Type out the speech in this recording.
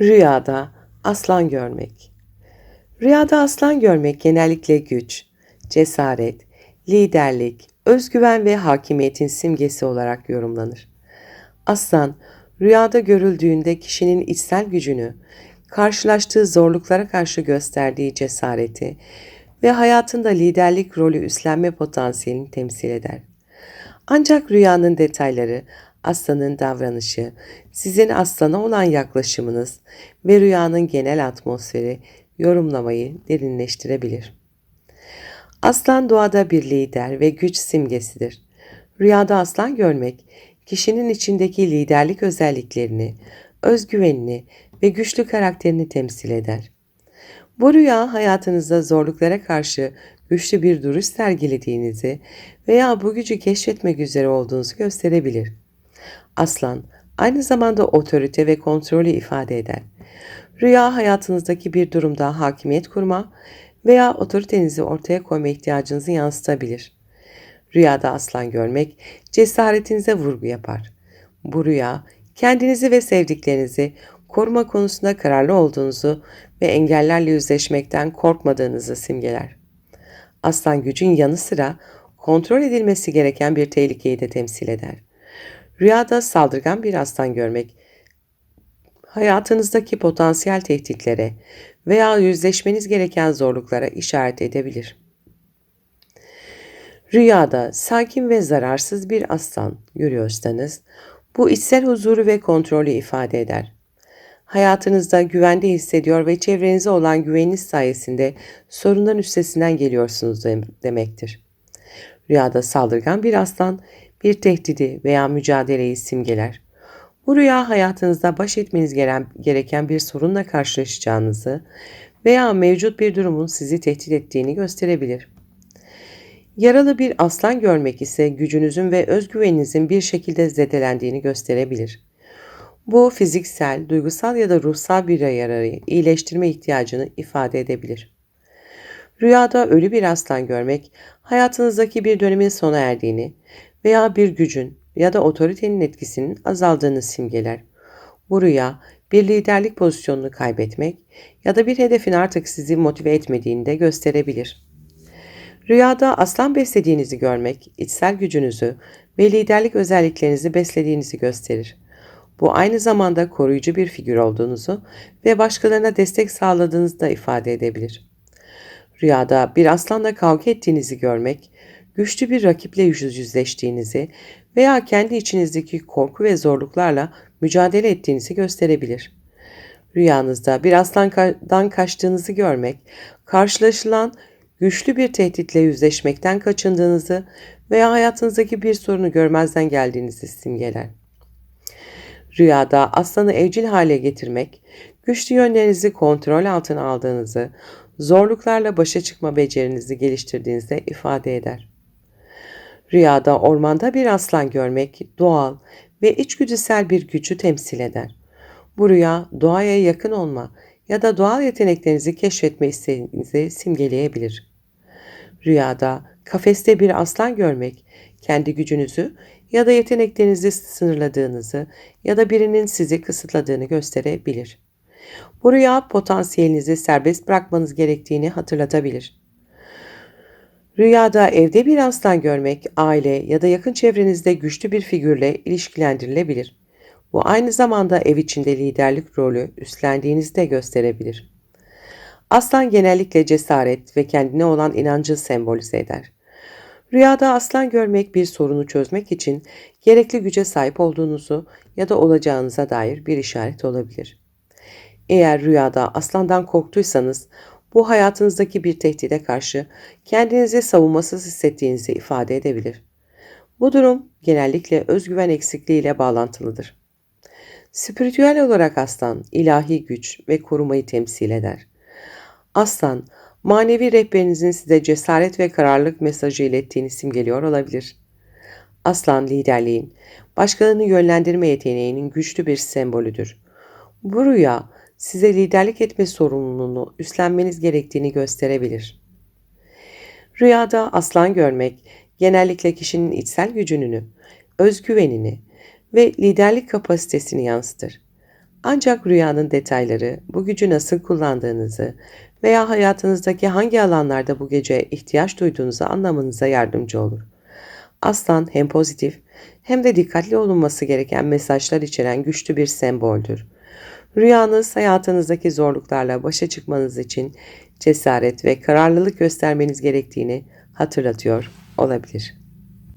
Rüyada aslan görmek. Rüyada aslan görmek genellikle güç, cesaret, liderlik, özgüven ve hakimiyetin simgesi olarak yorumlanır. Aslan, rüyada görüldüğünde kişinin içsel gücünü, karşılaştığı zorluklara karşı gösterdiği cesareti ve hayatında liderlik rolü üstlenme potansiyelini temsil eder. Ancak rüyanın detayları, aslanın davranışı, sizin aslana olan yaklaşımınız ve rüyanın genel atmosferi yorumlamayı derinleştirebilir. Aslan doğada bir lider ve güç simgesidir. Rüyada aslan görmek, kişinin içindeki liderlik özelliklerini, özgüvenini ve güçlü karakterini temsil eder. Bu rüya hayatınızda zorluklara karşı güçlü bir duruş sergilediğinizi veya bu gücü keşfetmek üzere olduğunuzu gösterebilir. Aslan aynı zamanda otorite ve kontrolü ifade eder. Rüya hayatınızdaki bir durumda hakimiyet kurma veya otoritenizi ortaya koyma ihtiyacınızı yansıtabilir. Rüyada aslan görmek cesaretinize vurgu yapar. Bu rüya kendinizi ve sevdiklerinizi koruma konusunda kararlı olduğunuzu ve engellerle yüzleşmekten korkmadığınızı simgeler. Aslan gücün yanı sıra kontrol edilmesi gereken bir tehlikeyi de temsil eder. Rüyada saldırgan bir aslan görmek, hayatınızdaki potansiyel tehditlere veya yüzleşmeniz gereken zorluklara işaret edebilir. Rüyada sakin ve zararsız bir aslan görüyorsanız, bu içsel huzuru ve kontrolü ifade eder. Hayatınızda güvende hissediyor ve çevrenize olan güveniniz sayesinde sorunların üstesinden geliyorsunuz demektir. Rüyada saldırgan bir aslan bir tehdidi veya mücadeleyi simgeler. Bu rüya hayatınızda baş etmeniz gereken bir sorunla karşılaşacağınızı veya mevcut bir durumun sizi tehdit ettiğini gösterebilir. Yaralı bir aslan görmek ise gücünüzün ve özgüveninizin bir şekilde zedelendiğini gösterebilir. Bu fiziksel, duygusal ya da ruhsal bir yararı iyileştirme ihtiyacını ifade edebilir. Rüyada ölü bir aslan görmek, hayatınızdaki bir dönemin sona erdiğini veya bir gücün ya da otoritenin etkisinin azaldığını simgeler. Bu rüya bir liderlik pozisyonunu kaybetmek ya da bir hedefin artık sizi motive etmediğini de gösterebilir. Rüyada aslan beslediğinizi görmek, içsel gücünüzü ve liderlik özelliklerinizi beslediğinizi gösterir. Bu aynı zamanda koruyucu bir figür olduğunuzu ve başkalarına destek sağladığınızı da ifade edebilir. Rüyada bir aslanla kavga ettiğinizi görmek, güçlü bir rakiple yüzleştiğinizi veya kendi içinizdeki korku ve zorluklarla mücadele ettiğinizi gösterebilir. Rüyanızda bir aslandan kaçtığınızı görmek, karşılaşılan güçlü bir tehditle yüzleşmekten kaçındığınızı veya hayatınızdaki bir sorunu görmezden geldiğinizi simgeler. Rüyada aslanı evcil hale getirmek, güçlü yönlerinizi kontrol altına aldığınızı, zorluklarla başa çıkma becerinizi geliştirdiğinizde ifade eder. Rüyada ormanda bir aslan görmek doğal ve içgüdüsel bir gücü temsil eder. Bu rüya doğaya yakın olma ya da doğal yeteneklerinizi keşfetme isteğinizi simgeleyebilir. Rüyada kafeste bir aslan görmek kendi gücünüzü ya da yeteneklerinizi sınırladığınızı ya da birinin sizi kısıtladığını gösterebilir. Bu rüya potansiyelinizi serbest bırakmanız gerektiğini hatırlatabilir. Rüyada evde bir aslan görmek aile ya da yakın çevrenizde güçlü bir figürle ilişkilendirilebilir. Bu aynı zamanda ev içinde liderlik rolü üstlendiğinizi de gösterebilir. Aslan genellikle cesaret ve kendine olan inancı sembolize eder. Rüyada aslan görmek bir sorunu çözmek için gerekli güce sahip olduğunuzu ya da olacağınıza dair bir işaret olabilir. Eğer rüyada aslandan korktuysanız bu hayatınızdaki bir tehdide karşı kendinizi savunmasız hissettiğinizi ifade edebilir. Bu durum genellikle özgüven eksikliği ile bağlantılıdır. Spiritüel olarak aslan, ilahi güç ve korumayı temsil eder. Aslan, manevi rehberinizin size cesaret ve kararlılık mesajı ilettiğini simgeliyor olabilir. Aslan liderliğin, başkalarını yönlendirme yeteneğinin güçlü bir sembolüdür. Bu rüya size liderlik etme sorumluluğunu üstlenmeniz gerektiğini gösterebilir. Rüyada aslan görmek genellikle kişinin içsel gücünü, özgüvenini ve liderlik kapasitesini yansıtır. Ancak rüyanın detayları, bu gücü nasıl kullandığınızı veya hayatınızdaki hangi alanlarda bu gece ihtiyaç duyduğunuzu anlamanıza yardımcı olur. Aslan hem pozitif hem de dikkatli olunması gereken mesajlar içeren güçlü bir semboldür. Rüyanız hayatınızdaki zorluklarla başa çıkmanız için cesaret ve kararlılık göstermeniz gerektiğini hatırlatıyor olabilir.